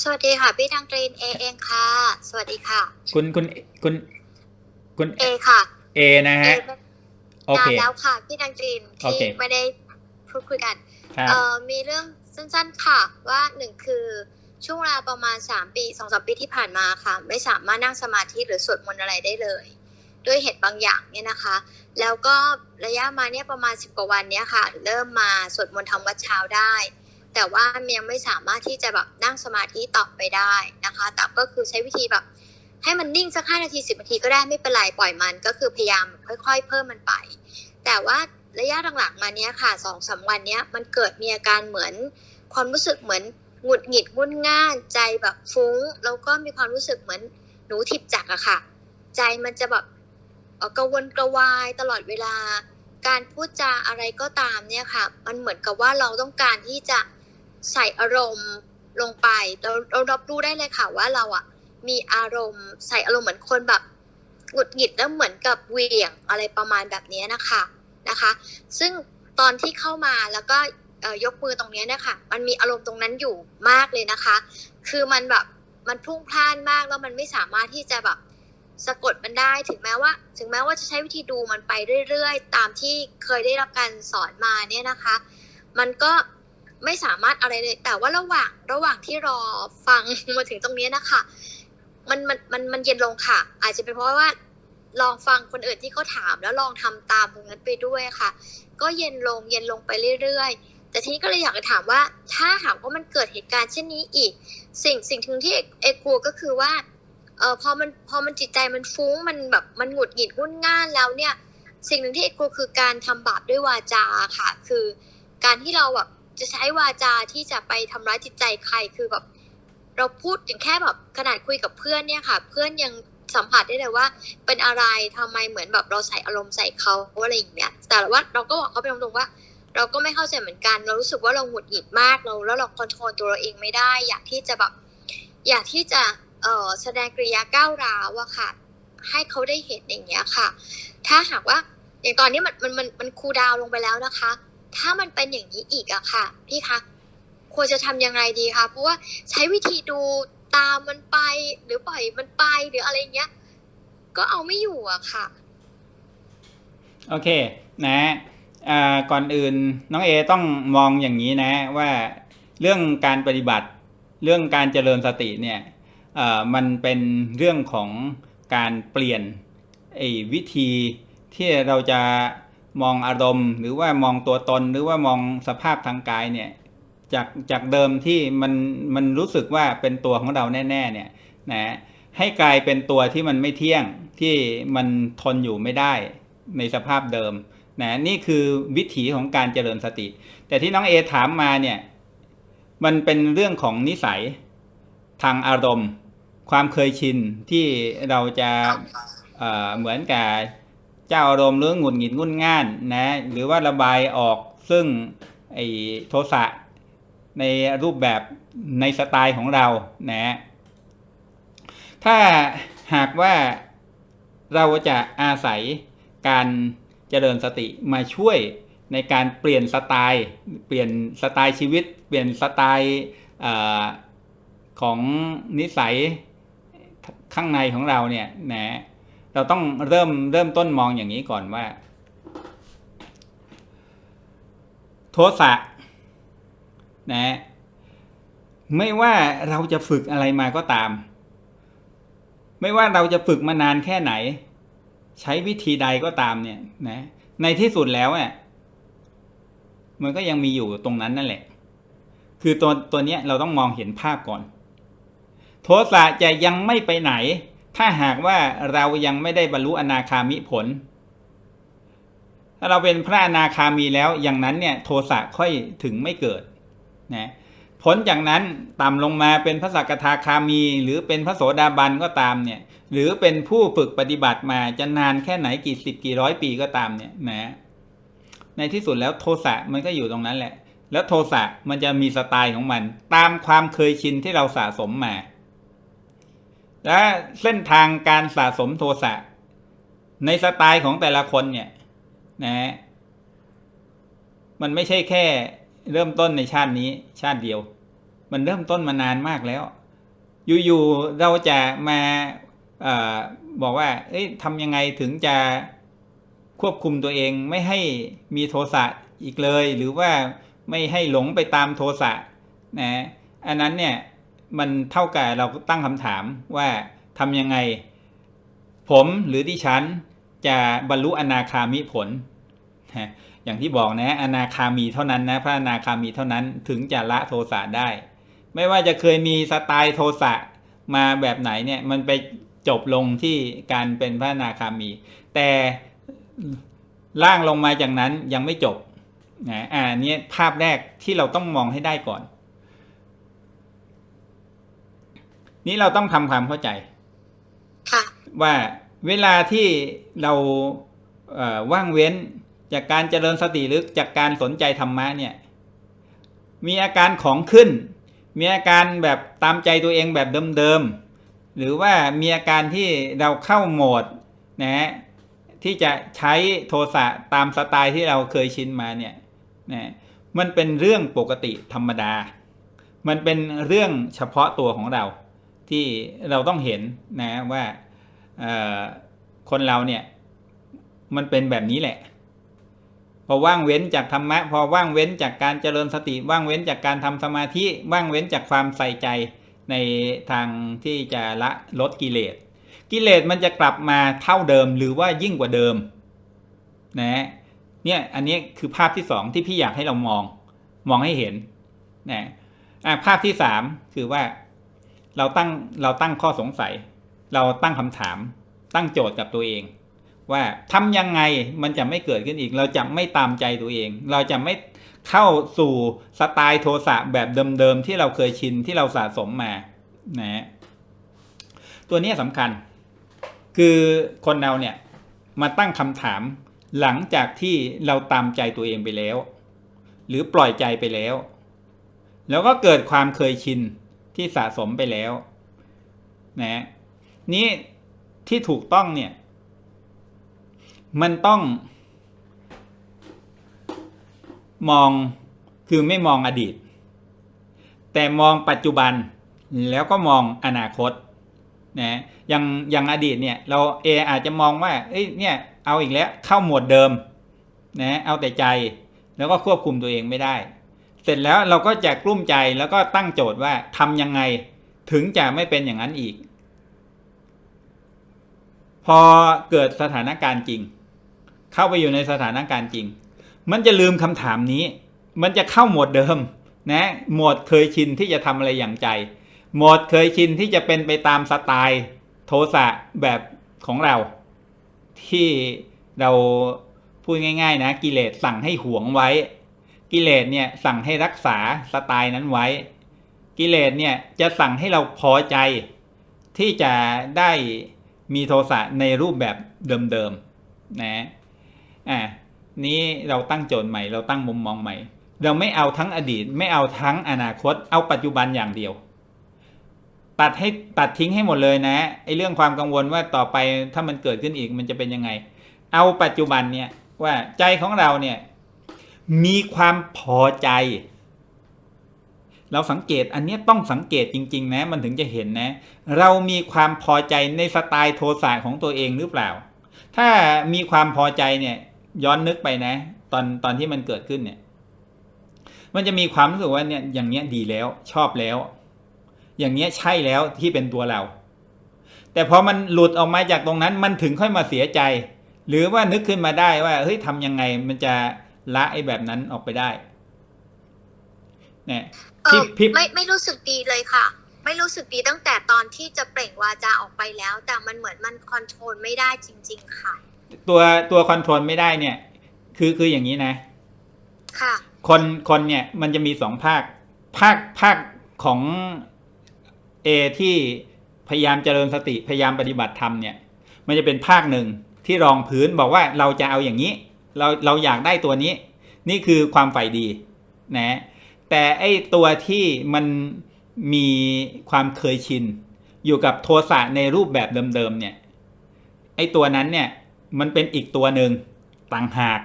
สวัสดีค่ะ พี่ดังกรีนเอเองค่ะ สวัสดีค่ะ คุณคุณคุณคุณเอค่ะเอนะเอฮะโอเคนานแล้วค่ะ พี่ดังกรีนโอเคที่ไม่ได้พูดคุยกันครับเอ่อมีเรื่องสั้นๆค่ะ ว่าหนึ่งคือช่วงเวลาประมาณสามปีสองสามปีที่ผ่านมาค่ะ ไม่สามารถนั่งสมาธิหรือสวดมนต์อะไรได้เลย ด้วยเหตุบางอย่างเนี่ยนะคะ แล้วก็ระยะมาเนี่ยประมาณสิบกว่าวันเนี้ยค่ะ เริ่มมาสวดมนต์ทำวัดเช้าได้ แต่ว่ามยังไม่สามารถที่จะแบบนั่งสมาธิต่อไปได้นะคะ แต่ก็คือใช้วิธีแบบให้มันนิ่งสักห้านาทีสิบนาทีก็ได้ไม่เป็นไรปล่อยมัน ก็คือพยายามค่อย ๆ เพิ่มมันไป แต่ว่าระยะหลังๆมาเนี้ยค่ะสองสามวันเนี้ยมันเกิดมีอาการเหมือนความรู้สึกเหมือนหงุดหงิดงุ่นง่านใจแบบฟุ้ง แล้วก็มีความรู้สึกเหมือนหนูทิบจักอะค่ะ ใจมันจะแบบกระวนกระวายตลอดเวลา การพูดจาอะไรก็ตามเนี่ยค่ะ มันเหมือนกับว่าเราต้องการที่จะ ใส่อารมณ์ลงไปเราเรารับรู้ได้เลยค่ะว่าเราอะมีอารมณ์ใส่อารมณ์เหมือนคนแบบหงุดหงิดแล้วเหมือนกับเวี่ยงอะไรประมาณแบบนี้นะคะนะคะ ซึ่งตอนที่เข้ามาแล้วก็ยกมือตรงนี้นี่ยค่ะมันมีอารมณ์ตรงนั้นอยู่มากเลยนะคะ คือมันแบบมันพุ่งพล่านมากแล้วมันไม่สามารถที่จะแบบสะกดมันได้ถึงแม้ว่า ถึงแม้ว่าจะใช้วิธีดูมันไปเรื่อยๆ ตามที่เคยได้รับการสอนมาเนี่ยนะคะ มันก็ ไม่สามารถอะไรเลย แต่ว่าระหว่างระหว่างที่รอฟังมาถึงตรงนี้นะคะมันมันมันมันเย็นลงค่ะ อาจจะเป็นเพราะว่าลองฟังคนอื่นที่เขาถามแล้วลองทำตามตรงนั้นไปด้วยค่ะ ก็เย็นลงเย็นลงไปเรื่อยๆ แต่ทีนี้ก็เลยอยากจะถามว่า ถ้าหากว่ามันเกิดเหตุการณ์เช่นนี้อีก สิ่งสิ่งหนึ่งที่เอกกลัวก็คือว่าเออพอมันพอมันจิตใจมันฟุ้งมันแบบมันหงุดหงิดงุนง่านแล้วเนี่ย สิ่งหนึ่งที่เอกกลัวคือการทำบาปด้วยวาจาค่ะ คือการที่เราแบบ จะใช้วาจาที่จะไปทำร้ายจิตใจใครคือแบบเราพูดถึงแค่แบบขนาดคุยกับเพื่อนเนี่ยค่ะ เพื่อนยังสัมผัสได้เลยว่า เป็นอะไรทำไมเหมือนแบบเราใส่อารมณ์ใส่เขาอะไรอย่างเงี้ยแต่ว่าเราก็บอกเขาไปตรงๆว่า เราก็ไม่เข้าใจเหมือนกัน เรารู้สึกว่าเราหงุดหงิดมากเราแล้วเราคอนโทรลตัวเราเองไม่ได้ อยากที่จะแบบอยากที่จะเออแสดงกริยาก้าวร้าวอะค่ะ ให้เขาได้เห็นอย่างเงี้ยค่ะ ถ้าหากว่าอย่างตอนนี้มันมันมันมันคูดาวลงไปแล้วนะคะ ถ้ามันเป็นอย่างนี้อีกอะค่ะ พี่คะควรจะทำยังไงดีคะเพราะว่าใช้วิธีดูตามมันไปหรือปล่อยมันไปหรืออะไรเงี้ย ก็เอาไม่อยู่อะค่ะ โอเค นะก่อนอื่นน้องเอต้องมองอย่างนี้นะว่าเรื่องการปฏิบัติเรื่องการเจริญสติเนี่ยมันเป็นเรื่องของการเปลี่ยนไอ้วิธีที่เราจะ มองอารมณ์ หรือว่ามองตัวตนหรือว่ามองสภาพทางกายเนี่ยจากจากเดิมที่มันมันรู้สึกว่าเป็นตัวของเราแน่ๆเนี่ยนะให้กลายเป็นตัวที่มันไม่เที่ยงที่มันทนอยู่ไม่ได้ในสภาพเดิมนะนี่คือวิถีของการเจริญสติ แต่ที่น้องเอถามมาเนี่ยมันเป็นเรื่องของนิสัยทางอารมณ์ ความเคยชินที่เราจะเเหมือนกับ เจ้าอารมณ์หรือหงุดหงิดงุนง่านนะหรือว่าระบายออกซึ่งไอ้โทสะในรูปแบบในสไตล์ของเรานะถ้าหากว่าเราจะอาศัยการเจริญสติมาช่วยในการเปลี่ยนสไตล์ เปลี่ยนสไตล์ชีวิต เปลี่ยนสไตล์ของนิสัยข้างในของเราเนี่ยนะ เราต้องเริ่มเริ่มต้นมองอย่างนี้ก่อนว่า โทสะนะไม่ว่าเราจะฝึกอะไรมาก็ตาม ไม่ว่าเราจะฝึกมานานแค่ไหน ใช้วิธีใดก็ตามเนี่ยนะในที่สุดแล้วเนี่ยมันก็ยังมีอยู่ตรงนั้นนั่นแหละ คือตัวตัวเนี้ยเราต้องมองเห็นภาพก่อน โทสะจะยังไม่ไปไหน ถ้าหากว่าเรายังไม่ได้บรรลุอนาคามิผล ถ้าเราเป็นพระอนาคามีแล้วอย่างนั้นเนี่ยโทสะค่อยถึงไม่เกิดนะผลจากนั้นต่ำลงมาเป็นพระสักทาคามี หรือเป็นพระโสดาบันก็ตามเนี่ยหรือเป็นผู้ฝึกปฏิบัติมาจะนานแค่ไหนกี่สิบกี่ร้อยปีก็ตามเนี่ยนะในที่สุดแล้วโทสะมันก็อยู่ตรงนั้นแหละ แล้วโทสะมันจะมีสไตล์ของมัน ตามความเคยชินที่เราสะสมมา และเส้นทางการสะสมโทสะในสไตล์ของแต่ละคนเนี่ยนะมันไม่ใช่แค่เริ่มต้นในชาตินี้ ชาติเดียว มันเริ่มต้นมานานมากแล้ว อยู่ๆเราจะมาอบอกว่าเอ้ยทำยังไงถึงจะควบคุมตัวเองไม่ให้มีโทสะอีกเลย หรือว่าไม่ให้หลงไปตามโทสะนะอันนั้นเนี่ย มันเท่ากับเราตั้งคำถามว่าทำยังไง ผมหรือดิฉันจะบรรลุอนาคามิผล อย่างที่บอกนะอนาคามีเท่านั้นนะพระอนาคามีเท่านั้นถึงจะละโทสะได้ ไม่ว่าจะเคยมีสไตล์โทสะมาแบบไหนเนี่ยมันไปจบลงที่การเป็นพระอนาคามี แต่ล่างลงมาจากนั้นยังไม่จบนะอ่านี้ภาพแรกที่เราต้องมองให้ได้ก่อน นี่เราต้องทำความเข้าใจค่ะว่าเวลาที่เราเอ่อว่างเว้นจากการเจริญสติหรือจากการสนใจธรรมะเนี่ย มีอาการของขึ้น มีอาการแบบตามใจตัวเองแบบเดิมๆ หรือว่ามีอาการที่เราเข้าโหมดนะฮะที่จะใช้โทสะตามสไตล์ที่เราเคยชินมาเนี่ยนะมันเป็นเรื่องปกติธรรมดา มันเป็นเรื่องเฉพาะตัวของเรา ที่เราต้องเห็นนะว่าคนเราเนี่ยมันเป็นแบบนี้แหละ พอว่างเว้นจากธรรมะ พอว่างเว้นจากการเจริญสติ ว่างเว้นจากการทำสมาธิ ว่างเว้นจากความใส่ใจในทางที่จะละลดกิเลส กิเลสมันจะกลับมาเท่าเดิมหรือว่ายิ่งกว่าเดิมนะเนี่ยอันนี้คือภาพที่สองที่พี่อยากให้เรามองมองให้เห็นนะภาพที่สามคือว่า เราตั้งเราตั้งข้อสงสัย เราตั้งคำถาม ตั้งโจทย์กับตัวเอง ว่าทำยังไงมันจะไม่เกิดขึ้นอีก เราจะไม่ตามใจตัวเอง เราจะไม่เข้าสู่สไตล์โทสะแบบเดิมๆที่เราเคยชินที่เราสะสมมานะฮะตัวนี้สำคัญ คือคนเราเนี่ยมาตั้งคำถามหลังจากที่เราตามใจตัวเองไปแล้ว หรือปล่อยใจไปแล้ว แล้วก็เกิดความเคยชิน ที่สะสมไปแล้วนะนี้ที่ถูกต้องเนี่ย มันต้อง มองคือไม่มองอดีต แต่มองปัจจุบันแล้วก็มองอนาคตนะอย่างอย่างอดีตเนี่ย เราเออาจจะมองว่าเอ้ยเนี่ยเอาอีกแล้วเข้าหมวดเดิมนะเอาแต่ใจแล้วก็ควบคุมตัวเองไม่ได้ เสร็จแล้วเราก็จะกลุ้มใจแล้วก็ตั้งโจทย์ว่าทำยังไงถึงจะไม่เป็นอย่างนั้นอีก พอเกิดสถานการณ์จริง เข้าไปอยู่ในสถานการณ์จริง มันจะลืมคำถามนี้ มันจะเข้าโหมดเดิมนะโหมดเคยชินที่จะทำอะไรอย่างใจโหมดเคยชินที่จะเป็นไปตามสไตล์โทสะแบบของเรา ที่เราพูดง่าย ๆ นะกิเลสสั่งให้หวงไว้ กิเลสเนี่ยสั่งให้รักษาสไตล์นั้นไว้ กิเลสเนี่ยจะสั่งให้เราพอใจ ที่จะได้มีโทสะในรูปแบบเดิมๆนะอ่านี้เราตั้งโจทย์ใหม่เราตั้งมุมมองใหม่ เราไม่เอาทั้งอดีต ไม่เอาทั้งอนาคต เอาปัจจุบันอย่างเดียว ตัดให้ตัดทิ้งให้หมดเลยนะไอ้เรื่องความกังวลว่าต่อไปถ้ามันเกิดขึ้นอีกมันจะเป็นยังไง เอาปัจจุบันเนี่ยว่าใจของเราเนี่ย มีความพอใจ เราสังเกตอันนี้ต้องสังเกตจริง ๆ นะ มันถึงจะเห็นนะ เรามีความพอใจในสไตล์โทสะของตัวเองหรือเปล่า ถ้ามีความพอใจเนี่ย ย้อนนึกไปนะ ตอนตอนที่มันเกิดขึ้นเนี่ย มันจะมีความรู้สึกว่าเนี่ยอย่างเนี้ยดีแล้ว ชอบแล้ว อย่างเนี้ยใช่แล้วที่เป็นตัวเรา แต่พอมันหลุดออกมาจากตรงนั้น มันถึงค่อยมาเสียใจ หรือว่านึกขึ้นมาได้ว่าเฮ้ยทำยังไงมันจะ ละไอ้แบบนั้นออกไปได้เนี่ยเออพี่พี่ไม่ไม่รู้สึกดีเลยค่ะ ไม่รู้สึกดีตั้งแต่ตอนที่จะเปล่งวาจาออกไปแล้ว แต่มันเหมือนมันคอนโทรลไม่ได้จริง ๆ ค่ะ ตัวตัวคอนโทรลไม่ได้เนี่ย คือคืออย่างนี้นะ ค่ะ คนคนเนี่ยมันจะมีสองภาค ภาคภาคของเอที่พยายามเจริญสติพยายามปฏิบัติธรรมเนี่ย มันจะเป็นภาคหนึ่งที่รองพื้นบอกว่าเราจะเอาอย่างนี้ เราเราอยากได้ตัวนี้ นี่คือความใฝ่ดีนะแต่ไอตัวที่มันมีความเคยชิน อยู่กับโทสะในรูปแบบเดิมๆเนี่ยไอตัวนั้นเนี่ยมันเป็นอีกตัวหนึ่งต่างหาก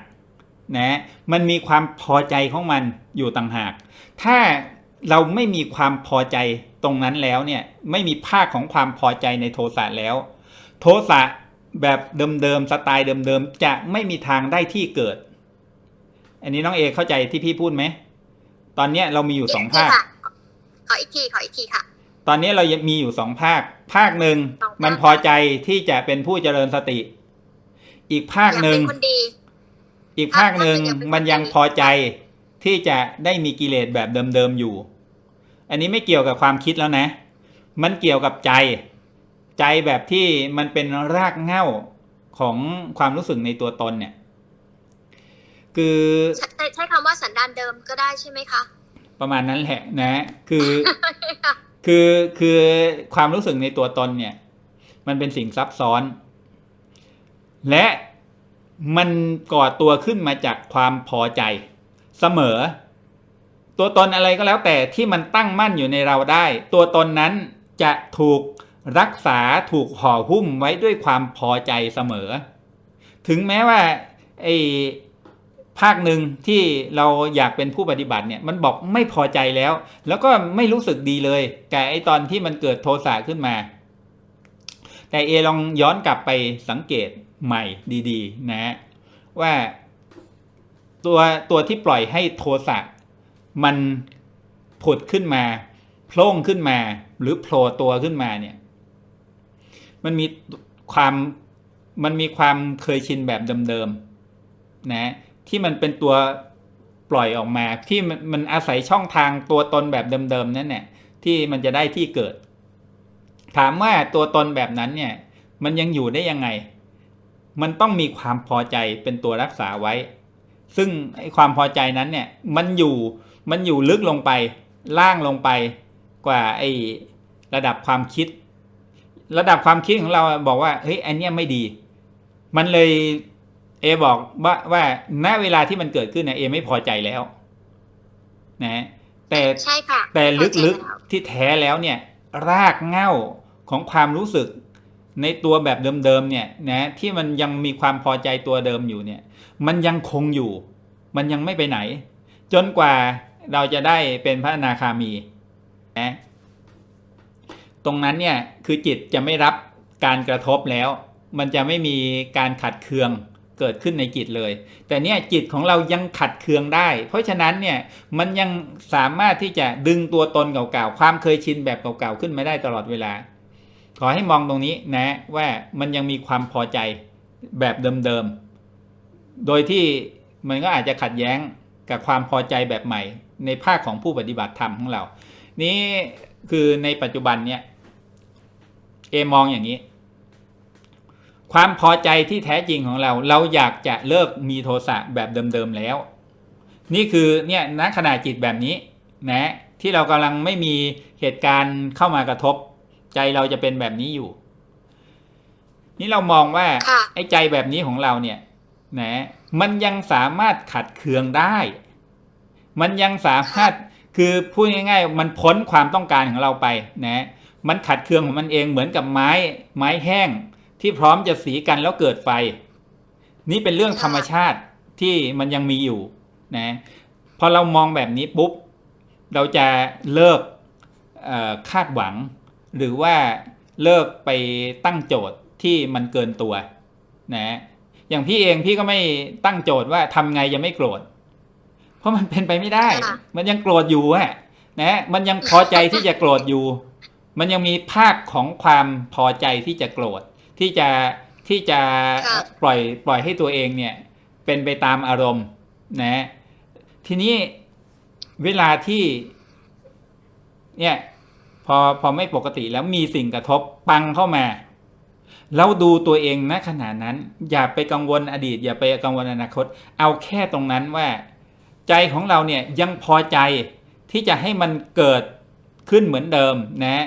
นะมันมีความพอใจของมันอยู่ต่างหาก ถ้าเราไม่มีความพอใจตรงนั้นแล้วเนี่ยไม่มีภาคของความพอใจในโทสะแล้ว โทสะ แบบเดิมๆสไตล์เดิมๆจะไม่มีทางได้ที่เกิด อันนี้น้องเอเข้าใจที่พี่พูดไหมตอนเนี้ยเรามีอยู่สองภาคค่ะขออีกทีขออีกทีค่ะ ตอนนี้เรายังมีอยู่สองภาค ภาคหนึ่งสองภาคมันพอใจที่จะเป็นผู้เจริญสติ อีกภาคอยากหนึ่งเป็นคนดีอีกภาคหนึ่งภาคหนึ่งยังเป็นมันยังคนดีพอใจที่จะได้มีกิเลสแบบเดิมๆอยู่ อันนี้ไม่เกี่ยวกับความคิดแล้วนะ มันเกี่ยวกับใจ ใจแบบที่มันเป็นรากเหง้าของความรู้สึกในตัวตนเนี่ย คือใช้ใช้คำว่าสันดานเดิมก็ได้ใช่ไหมคะ ประมาณนั้นแหละนะ คือคือคือความรู้สึกในตัวตนเนี่ย มันเป็นสิ่งซับซ้อน และมันก่อตัวขึ้นมาจากความพอใจ เสมอ ตัวตนอะไรก็แล้วแต่ที่มันตั้งมั่นอยู่ในเราได้ ตัวตนนั้นจะถูก รักษาถูกห่อหุ้มไว้ด้วยความพอใจเสมอ ถึงแม้ว่าไอ้ภาคหนึ่งที่เราอยากเป็นผู้ปฏิบัติเนี่ยมันบอกไม่พอใจแล้ว แล้วก็ไม่รู้สึกดีเลยกับไอ้ตอนที่มันเกิดโทสะขึ้นมา แต่เอลองย้อนกลับไปสังเกตใหม่ดีๆ นะว่าตัวตัวที่ปล่อยให้โทสะมันผุดขึ้นมาโพล่งขึ้นมา หรือโผล่ตัวขึ้นมาเนี่ย มันมีความมันมีความเคยชินแบบเดิมๆนะที่มันเป็นตัวปล่อยออกมาที่มันมันอาศัยช่องทางตัวตนแบบเดิมๆนั่นเนี่ยที่มันจะได้ที่เกิด ถามว่าตัวตนแบบนั้นเนี่ย มันยังอยู่ได้ยังไง มันต้องมีความพอใจเป็นตัวรักษาไว้ ซึ่งไอ้ความพอใจนั้นเนี่ย มันอยู่มันอยู่ลึกลงไปล่างลงไปกว่าไอ้ระดับความคิด ระดับความคิดของเราบอกว่าเฮ้ยอันเนี้ยไม่ดี มันเลยเอบอกว่าว่าณเวลาที่มันเกิดขึ้นเนี่ยเอไม่พอใจแล้ว นะแต่ใช่ค่ะแต่เข้าใจลึกแล้วๆที่แท้แล้วเนี่ย รากเหง้าของความรู้สึกในตัวแบบเดิมๆเนี่ยนะที่มันยังมีความพอใจตัวเดิมอยู่เนี่ย มันยังคงอยู่ มันยังไม่ไปไหน จนกว่าเราจะได้เป็นพระอนาคามีนะ ตรงนั้นเนี่ยคือจิตจะไม่รับการกระทบแล้ว มันจะไม่มีการขัดเคืองเกิดขึ้นในจิตเลย แต่เนี่ยจิตของเรายังขัดเคืองได้ เพราะฉะนั้นเนี่ยมันยังสามารถที่จะดึงตัวตนเก่าๆ ความเคยชินแบบเก่าๆ ขึ้นมาได้ตลอดเวลา ขอให้มองตรงนี้นะว่ามันยังมีความพอใจแบบเดิมๆ โดยที่มันก็อาจจะขัดแย้งกับความพอใจแบบใหม่ ในภาคของผู้ปฏิบัติธรรมของเรา นี่คือในปัจจุบันเนี่ย เอมองอย่างนี้ ความพอใจที่แท้จริงของเรา เราอยากจะเลิกมีโทสะแบบเดิมๆแล้ว นี่คือเนี่ยณขณะจิตแบบนี้นะที่เรากำลังไม่มีเหตุการณ์เข้ามากระทบ ใจเราจะเป็นแบบนี้อยู่ นี่เรามองว่าค่ะไอ้ใจแบบนี้ของเราเนี่ยนะมันยังสามารถขัดเคืองได้ มันยังสามารถคือพูดง่าย ๆ มันพ้นความต้องการของเราไปนะ มันขัดเคืองของมันเองเหมือนกับไม้ไม้แห้ง ที่พร้อมจะสีกันแล้วเกิดไฟ นี่เป็นเรื่องธรรมชาติที่มันยังมีอยู่นะพอเรามองแบบนี้ปุ๊บ เราจะเลิกเอ่อคาดหวัง หรือว่าเลิกไปตั้งโจทย์ที่มันเกินตัวนะอย่างพี่เองพี่ก็ไม่ตั้งโจทย์ว่าทำไงยังไม่โกรธ เพราะมันเป็นไปไม่ได้ค่ะมันยังโกรธอยู่อะนะมันยังพอใจที่จะโกรธอยู่ มันยังมีภาคของความพอใจที่จะโกรธที่จะที่จะค่ะปล่อยปล่อยให้ตัวเองเนี่ย เป็นไปตามอารมณ์นะทีนี้เวลาที่ เนี่ย พอพอไม่ปกติแล้วมีสิ่งกระทบปังเข้ามาเราดูตัวเองณขณะนั้น อย่าไปกังวลอดีต อย่าไปกังวลอนาคต เอาแค่ตรงนั้นว่า ใจของเราเนี่ยยังพอใจที่จะให้มันเกิดขึ้นเหมือนเดิมนะ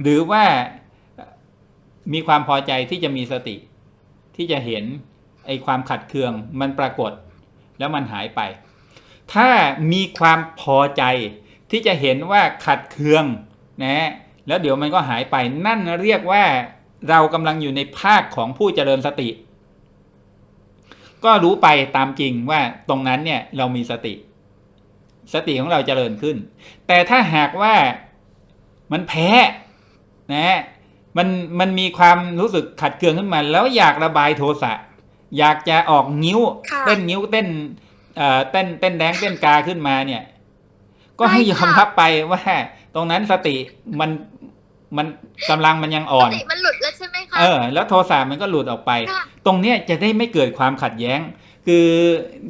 หรือว่ามีความพอใจที่จะมีสติ ที่จะเห็นไอ้ความขัดเคืองมันปรากฏ แล้วมันหายไป ถ้ามีความพอใจที่จะเห็นว่าขัดเคืองนะแล้วเดี๋ยวมันก็หายไปนั่นเรียกว่าเรากำลังอยู่ในภาคของผู้เจริญสติ ก็รู้ไปตามจริงว่าตรงนั้นเนี่ยเรามีสติ สติของเราเจริญขึ้น แต่ถ้าหากว่ามันแพ้ นะมันมันมีความรู้สึกขัดเคืองขึ้นมา แล้วอยากระบายโทสะอยากจะออกนิ้วค่ะเต้นนิ้วเต้นเอ่อเต้นเต้นแดงเต้นกาขึ้นมาเนี่ย ก็ให้ใช่ยค่ะอมรับไปว่า ตรงนั้นสติมันมันกำลังมันยังอ่อนสติมันหลุดแล้วใช่ไหมคะเออแล้วโทสะมันก็หลุดออกไปค่ะตรงเนี้ยจะได้ไม่เกิดความขัดแย้ง คือ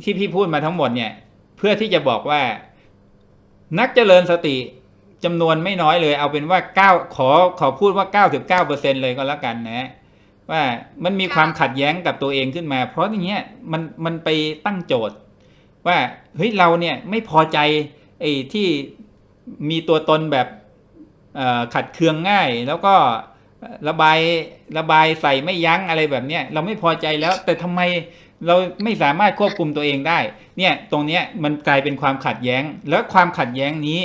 ที่พี่พูดมาทั้งหมดเนี่ย เพื่อที่จะบอกว่า นักเจริญสติ จำนวนไม่น้อยเลย เอาเป็นว่าเก้าขอขอพูดว่าเก้าสิบเก้าเปอร์เซ็นเลยก็แล้วกันนะว่ามันมีความขัดแย้งกับตัวเองขึ้นมา เพราะอย่างเงี้ยมันมันไปตั้งโจทย์ ว่าเฮ้ยเราเนี่ยไม่พอใจไอ้ที่มีตัวตนแบบขัดเคืองง่าย แล้วก็ระบายระบายใส่ไม่ยั้งอะไรแบบเนี้ยเราไม่พอใจแล้ว แต่ทำไมเราไม่สามารถควบคุมตัวเองได้ เนี่ยตรงเนี้ยมันกลายเป็นความขัดแย้ง แล้วความขัดแย้งนี้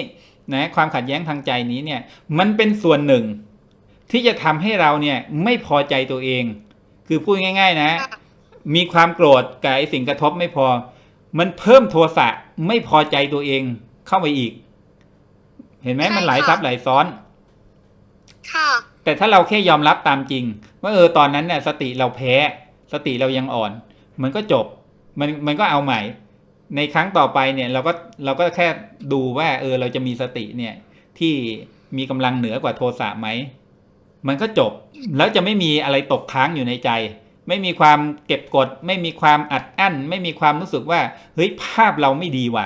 นะความขัดแย้งทางใจนี้เนี่ยมันเป็นส่วนหนึ่ง ที่จะทำให้เราเนี่ยไม่พอใจตัวเอง คือพูดง่าย ๆนะค่ะมีความโกรธกับไอ้สิ่งกระทบไม่พอ มันเพิ่มโทสะไม่พอใจตัวเองเข้าไปอีก เห็นไหมใช่มันหลายค่ะซับหลายซ้อน ค่ะแต่ถ้าเราแค่ยอมรับตามจริง ว่าเออตอนนั้นเนี่ยสติเราแพ้ สติเรายังอ่อน มันก็จบ มันมันก็เอาใหม่ ในครั้งต่อไปเนี่ยเราก็เราก็แค่ดูว่าเออเราจะมีสติเนี่ยที่มีกำลังเหนือกว่าโทสะไหม มันก็จบแล้วจะไม่มีอะไรตกค้างอยู่ในใจ ไม่มีความเก็บกด ไม่มีความอัดอั้น ไม่มีความรู้สึกว่าเฮ้ยภาพเราไม่ดีว่ะ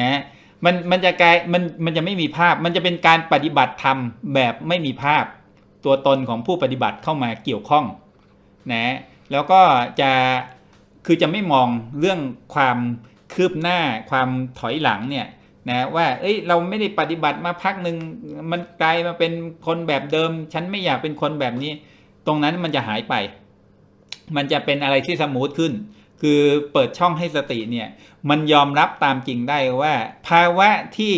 นะมันมันจะกลายมันมันจะไม่มีภาพ มันจะเป็นการปฏิบัติธรรมแบบไม่มีภาพ ตัวตนของผู้ปฏิบัติเข้ามาเกี่ยวข้องนะแล้วก็จะ คือจะไม่มองเรื่องความคืบหน้าความถอยหลังเนี่ยนะว่าเอ้ยเราไม่ได้ปฏิบัติมาพักหนึ่งมันกลายมาเป็นคนแบบเดิม ฉันไม่อยากเป็นคนแบบนี้ ตรงนั้นมันจะหายไป มันจะเป็นอะไรที่สมูทขึ้น คือเปิดช่องให้สติเนี่ย มันยอมรับตามจริงได้ว่า ภาวะที่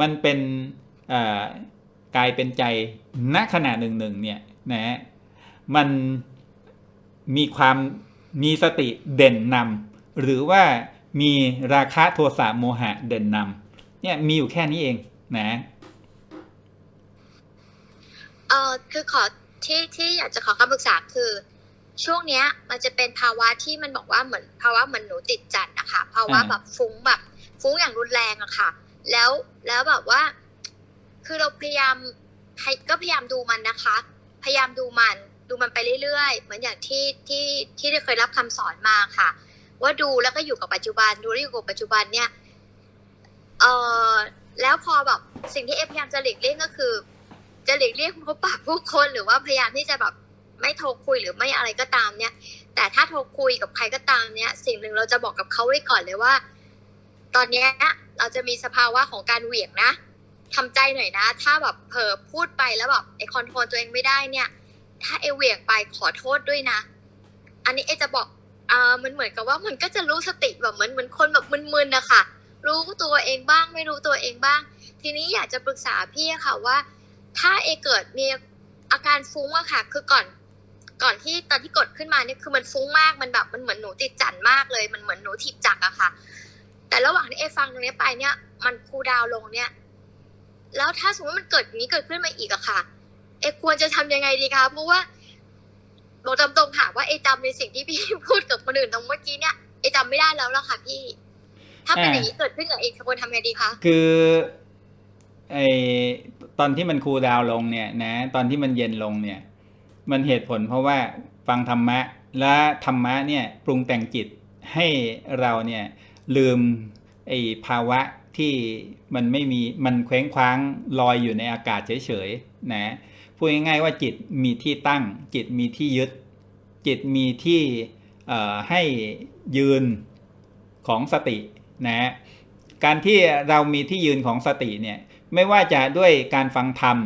มันเป็นเอ่อกายเป็นใจณขณะหนึ่งหนึ่งเนี่ยนะฮะมันมีความ มีสติเด่นนำหรือว่ามีราคะโทสะโมหะเด่นนำเนี่ยมีอยู่แค่นี้เองนะเออคือขอที่ที่อยากจะขอคำปรึกษาคือ ช่วงเนี้ย มันจะเป็นภาวะที่มันบอกว่าเหมือนภาวะเหมือนหนูติดจัดนะคะภาวะแบบฟุ้งแบบฟุ้งอย่างรุนแรงอะค่ะ แล้วแล้วแบบว่า คือเราพยายามให้ก็พยายามดูมันนะคะ พยายามดูมัน ดูมันไปเรื่อยๆ เหมือนอย่างที่ที่ที่ได้เคยรับคำสอนมาค่ะ ว่าดูแล้วก็อยู่กับปัจจุบัน ดูแล้วอยู่กับปัจจุบันเนี่ยเออแล้วพอแบบสิ่งที่เอฟพยายามจะหลีกเลี่ยงก็คือ จะหลีกเลี่ยงพบปะผู้คนหรือว่าพยายามที่จะแบบไม่โทรคุยหรือไม่อะไรก็ตามเนี่ย แต่ถ้าโทรคุยกับใครก็ตามเนี่ย สิ่งหนึ่งเราจะบอกกับเขาไว้ก่อนเลยว่า ตอนเนี้ยเราจะมีสภาวะของการเหวี่ยงนะทำใจหน่อยนะ ถ้าแบบเผลอพูดไปแล้วแบบไอคอนโทรลตัวเองไม่ได้เนี่ย ถ้าเอเวียงไปขอโทษด้วยนะ อันนี้เอจะบอกเอ่ามันเหมือนกับว่ามันก็จะรู้สติแบบเหมือนเหมือนคนแบบมึนๆนะคะรู้ตัวเองบ้างไม่รู้ตัวเองบ้าง ทีนี้อยากจะปรึกษาพี่อะค่ะว่า ถ้าเอเกิดมีอาการฟุ้งอะค่ะ คือก่อนก่อนที่ตอนที่กดขึ้นมาเนี่ยคือมันฟุ้งมากมันแบบมันเหมือนหนูติดจันมากเลย มันเหมือนหนูถีบจักรอะค่ะ แต่ระหว่างที่เอฟังตรงนี้ไปเนี่ย มันคูดาวลงเนี่ย แล้วถ้าสมมติมันเกิดอย่างนี้เกิดขึ้นมาอีกอะค่ะ เอควรจะทำยังไงดีคะเพราะว่าบอกตามตรงค่ะว่าเอจำในสิ่งที่พี่พูดกับคนอื่นตรงเมื่อกี้เนี่ยเอจำไม่ได้แล้วล่ะค่ะพี่ ถ้าเป็นอย่างนี้เกิดขึ้นกับเอควรทำยังไงดีคะคือไอตอนที่มันคูลดาวลงเนี่ยนะ ตอนที่มันเย็นลงเนี่ย มันเหตุผลเพราะว่าฟังธรรมะ และธรรมะเนี่ยปรุงแต่งจิตให้เราเนี่ยลืมไอภาวะที่มันไม่มีมันเคว้งคว้างลอยอยู่ในอากาศเฉยๆนะ พูดง่ายๆว่าจิตมีที่ตั้ง จิตมีที่ยึด จิตมีที่ให้ยืนของสตินะ การที่เรามีที่ยืนของสติเนี่ยไม่ว่าจะด้วยการฟังธรรม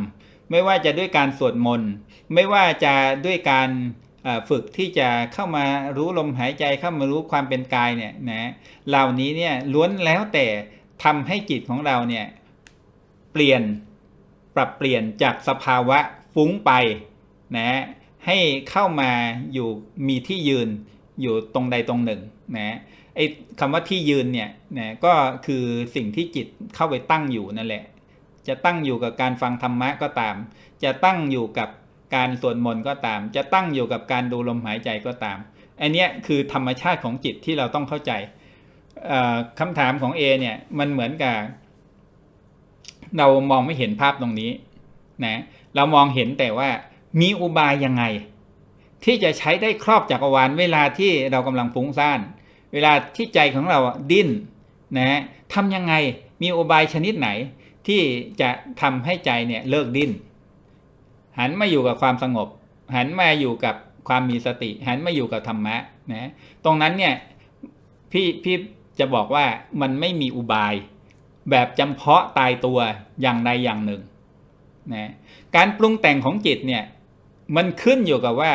ไม่ว่าจะด้วยการสวดมนต์ไม่ว่าจะด้วยการฝึกที่จะเข้ามารู้ลมหายใจเข้ามารู้ความเป็นกายเนี่ยนะเหล่านี้เนี่ยล้วนแล้วแต่ทำให้จิตของเราเนี่ยเปลี่ยนปรับเปลี่ยนจากสภาวะ ฟุ้งไปนะให้เข้ามาอยู่มีที่ยืนอยู่ตรงใดตรงหนึ่งนะไอ้คำว่าที่ยืนเนี่ยนะก็คือสิ่งที่จิตเข้าไปตั้งอยู่นั่นแหละ จะตั้งอยู่กับการฟังธรรมะก็ตาม จะตั้งอยู่กับการสวดมนต์ก็ตาม จะตั้งอยู่กับการดูลมหายใจก็ตาม อันนี้คือธรรมชาติของจิตที่เราต้องเข้าใจคำถามของ A เนี่ยมันเหมือนกับเรามองไม่เห็นภาพตรงนี้ นะเรามองเห็นแต่ว่ามีอุบายยังไง ที่จะใช้ได้ครอบจักรวาลเวลาที่เรากำลังฟุ้งซ่านเวลาที่ใจของเราดิ้นนะทำยังไงมีอุบายชนิดไหน ที่จะทำให้ใจเนี่ยเลิกดิ้นหันมาอยู่กับความสงบ หันมาอยู่กับความมีสติ หันมาอยู่กับธรรมะนะตรงนั้นเนี่ยพี่พี่จะบอกว่ามันไม่มีอุบาย แบบจำเพาะตายตัวอย่างใดอย่างหนึ่ง นะการปรุงแต่งของจิตเนี่ยมันขึ้นอยู่กับว่า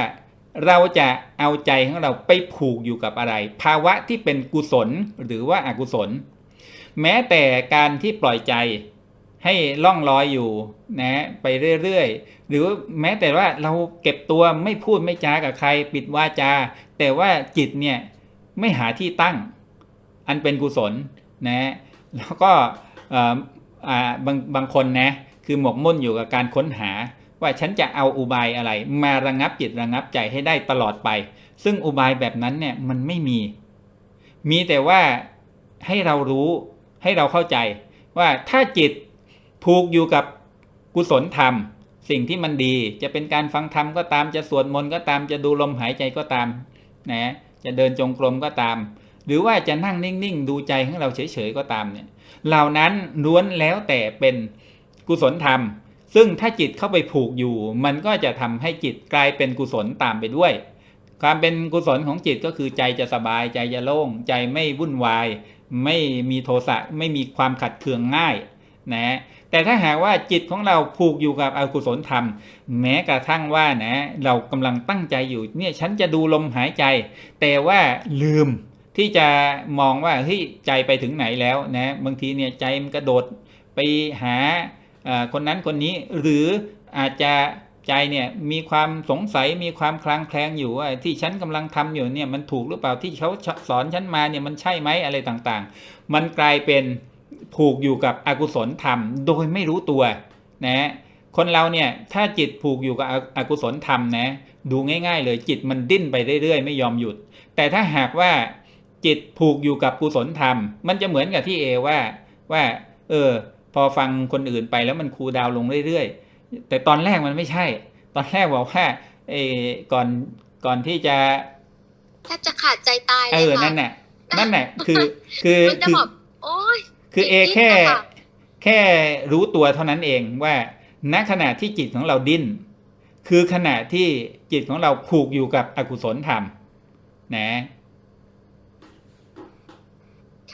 เราจะเอาใจของเราไปผูกอยู่กับอะไร ภาวะที่เป็นกุศลหรือว่าอากุศล แม้แต่การที่ปล่อยใจให้ล่องลอยอยู่นะไปเรื่อยๆ หรือแม้แต่ว่าเราเก็บตัวไม่พูดไม่จากับใครปิดวาจา แต่ว่าจิตเนี่ยไม่หาที่ตั้ง อันเป็นกุศลนะแล้วก็บางบางคนนะ คือหมกมุ่นอยู่กับการค้นหา ว่าฉันจะเอาอุบายอะไร มาระงับจิตระงับใจให้ได้ตลอดไป ซึ่งอุบายแบบนั้นเนี่ยมันไม่มี มีแต่ว่าให้เรารู้ให้เราเข้าใจ ว่าถ้าจิตผูกอยู่กับกุศลธรรม สิ่งที่มันดีจะเป็นการฟังธรรมก็ตามจะสวดมนต์ก็ตามจะดูลมหายใจก็ตามนะจะเดินจงกรมก็ตาม หรือว่าจะนั่งนิ่งๆ ดูใจของเราเฉยๆก็ตามเนี่ยเหล่านั้นล้วนแล้วแต่เป็น กุศลธรรม ซึ่งถ้าจิตเข้าไปผูกอยู่ มันก็จะทำให้จิตกลายเป็นกุศลตามไปด้วย ความเป็นกุศลของจิตก็คือใจจะสบายใจจะโล่ง ใจไม่วุ่นวาย ไม่มีโทสะไม่มีความขัดเคืองง่ายนะแต่ถ้าหากว่าจิตของเราผูกอยู่กับอกุศลธรรม แม้กระทั่งว่านะเรากำลังตั้งใจอยู่เนี่ยฉันจะดูลมหายใจ แต่ว่าลืมที่จะมองว่าเฮ้ยใจไปถึงไหนแล้วนะบางทีเนี่ยใจมันกระโดดไปหา คนนั้นคนนี้หรืออาจจะใจเนี่ยมีความสงสัยมีความคลางแคลงอยู่ว่าที่ฉันกำลังทำอยู่เนี่ยมันถูกหรือเปล่าที่เขาสอนฉันมาเนี่ยมันใช่ไหมอะไรต่างๆ มันกลายเป็นผูกอยู่กับอกุศลธรรม โดยไม่รู้ตัวนะคนเราเนี่ยถ้าจิตผูกอยู่กับอกุศลธรรมนะดูง่ายๆ เลยจิตมันดิ้นไปเรื่อยๆ ไม่ยอมหยุด แต่ถ้าหากว่าจิตผูกอยู่กับกุศลธรรม มันจะเหมือนกับที่เอว่าว่า เออ พอฟังคนอื่นไปแล้วมันคูลดาวน์ลงเรื่อยๆ แต่ตอนแรกมันไม่ใช่ ตอนแรกบอกว่าเออก่อนก่อนที่จะแทบจะขาดใจตายเลเอยอค่ะนั่นน่ะนั่นน่ะคือคือมันจะคือบอกโอ้ยคือเอดิ้นๆแค่นะคะแค่รู้ตัวเท่านั้นเองว่าณขณะที่จิตของเราดิ้นคือขณะที่จิตของเราผูกอยู่กับอกุศลธรรม นะ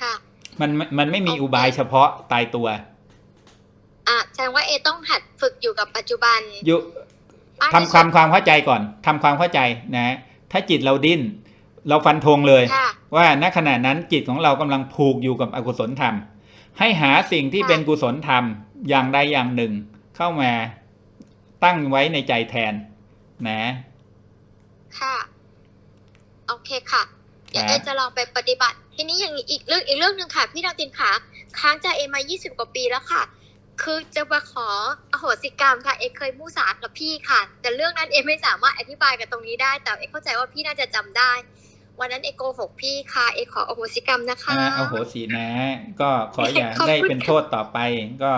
ค่ะมันมันไม่มีอุบายเฉพาะตายตัว อะแสดงว่าเอต้องหัดฝึกอยู่กับปัจจุบันอยู่มากทำที่ความสุดความเข้าใจก่อนทำความเข้าใจนะ ถ้าจิตเราดิ้น เราฟันธงเลยค่ะว่าณขณะนั้นจิตของเรากำลังผูกอยู่กับอกุศลธรรม ให้หาสิ่งที่ค่ะเป็นกุศลธรรมอย่างใดอย่างหนึ่ง เข้ามาตั้งไว้ในใจแทน นะ ค่ะโอเคค่ะเดี๋ยวคเอรับจะลองไปปฏิบัติ ทีนี้อย่างอีกเรื่องอีกเรื่องหนึ่งค่ะ พี่ดาวตินขาค้างใจเอมา 20 กว่าปีแล้วค่ะ คือจะมาขออโหสิกรรมค่ะ เอเคยมู่สากับพี่ค่ะ แต่เรื่องนั้นเอไม่สามารถอธิบายกับตรงนี้ได้ แต่เอเข้าใจว่าพี่น่าจะจำได้ วันนั้นเอโกหกพี่ค่ะ เอขออโหสิกรรมนะคะอ่าเอาโหสีนะ ก็ขออย่าขอบคุณได้เป็นโทษต่อไป ก็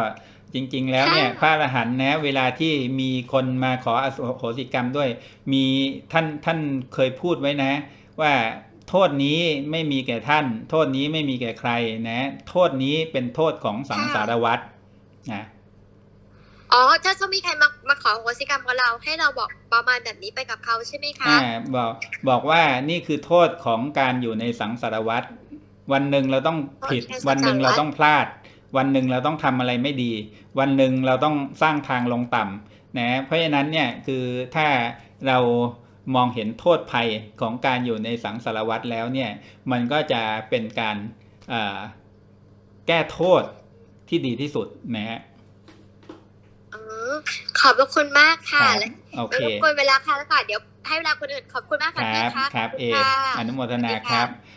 จริง ๆ แล้วเนี่ยค่ะพระอรหันต์นะเวลาที่มีคนมาขออโหสิกรรมด้วย มีท่านท่านเคยพูดไว้นะ ว่าโทษนี้ไม่มีแก่ท่าน โทษนี้ไม่มีแก่ใครนะ โทษนี้เป็นโทษของสังสารวัฏ นะอ๋อถ้าจะมีใครมามาขออโหสิกรรมกับเราให้เราบอกประมาณแบบนี้ไปกับเขาใช่ไหมคะอ่าบอกบอกว่านี่คือโทษของการอยู่ในสังสารวัฏวันหนึ่งเราต้องผิดโอเควันหนึ่งสังสารวัฏเราต้องพลาด วันหนึ่งเราต้องทำอะไรไม่ดี วันหนึ่งเราต้องสร้างทางลงต่ำนะเพราะฉะนั้นเนี่ยคือถ้าเรามองเห็นโทษภัยของการอยู่ในสังสารวัฏแล้วเนี่ยมันก็จะเป็นการเอ่อแก้โทษ ที่ดีที่สุดนะฮะอืมขอบพระคุณมากครัค่ะบและโอไม่เครบกวนเวลาค่ะแล้วค่ะเดี๋ยวให้เวลาคนอื่นขอบคุณมากคค่ะรัพี่บคะครับ เอค่ะอนุโมทนาสวัสดีคค่ะรับ